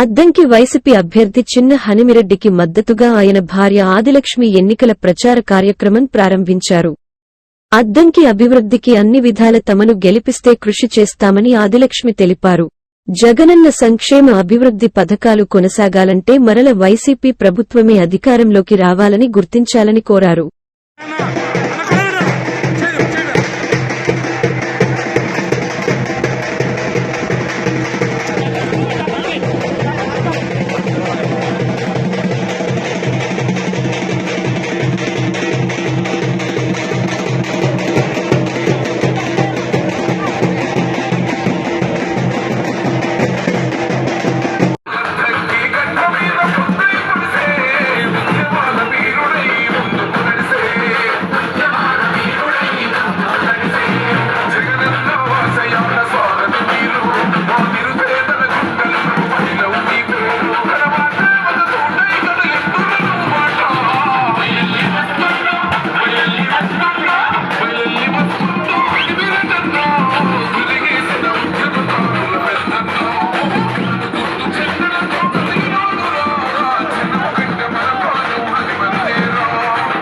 Addanki YCP అభ్యర్థి చిన్న హనిమిరెడ్డికి మద్దతుగా ఆయన భార్య ఆదిలక్ష్మి ఎన్నికల ప్రచార కార్యక్రమం ప్రారంభించారు. అద్దంకి అభివృద్ధికి అన్ని విధాల తమను గెలిపిస్తే కృషి చేస్తామని ఆదిలక్ష్మి తెలిపారు. జగనన్న సంక్షేమ అభివృద్ధి పథకాలు కొనసాగాలంటే మరల వైసీపీ ప్రభుత్వమే అధికారంలోకి రావాలని గుర్తించాలని కోరారు.